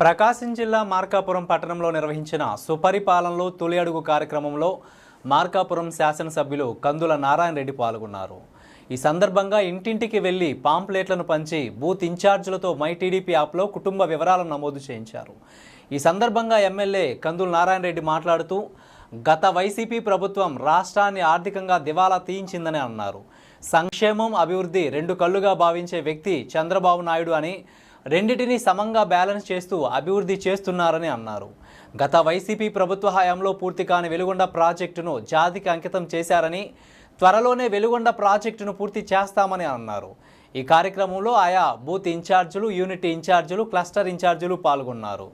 ప్రకాశం జిల్లా మార్కాపురం పట్టణంలో నిర్వహించిన సుపరిపాలనలో తొలి అడుగు కార్యక్రమంలో మార్కాపురం శాసనసభ్యులు కందుల నారాయణ రెడ్డి పాల్గొన్నారు. ఈ సందర్భంగా ఇంటింటికి వెళ్ళి పాంప్లెట్లను పంచి బూత్ ఇన్ఛార్జీలతో మై టీడీపీ యాప్లో కుటుంబ వివరాలను నమోదు చేయించారు. ఈ సందర్భంగా ఎమ్మెల్యే కందుల నారాయణ రెడ్డి మాట్లాడుతూ గత వైసీపీ ప్రభుత్వం రాష్ట్రాన్ని ఆర్థికంగా దివాలా తీయించిందని అన్నారు. సంక్షేమం అభివృద్ధి రెండు కళ్ళుగా భావించే వ్యక్తి చంద్రబాబు నాయుడు అని రెండింటినీ సమంగా బ్యాలెన్స్ చేస్తూ అభివృద్ధి చేస్తున్నారని అన్నారు. గత వైసీపీ ప్రభుత్వ హయాంలో పూర్తి కాని వెలుగొండ ప్రాజెక్టును జాతికి అంకితం చేశారని త్వరలోనే వెలుగొండ ప్రాజెక్టును పూర్తి చేస్తామని అన్నారు. ఈ కార్యక్రమంలో ఆయా బూత్ ఇన్ఛార్జీలు యూనిట్ ఇన్ఛార్జీలు క్లస్టర్ ఇన్ఛార్జీలు పాల్గొన్నారు.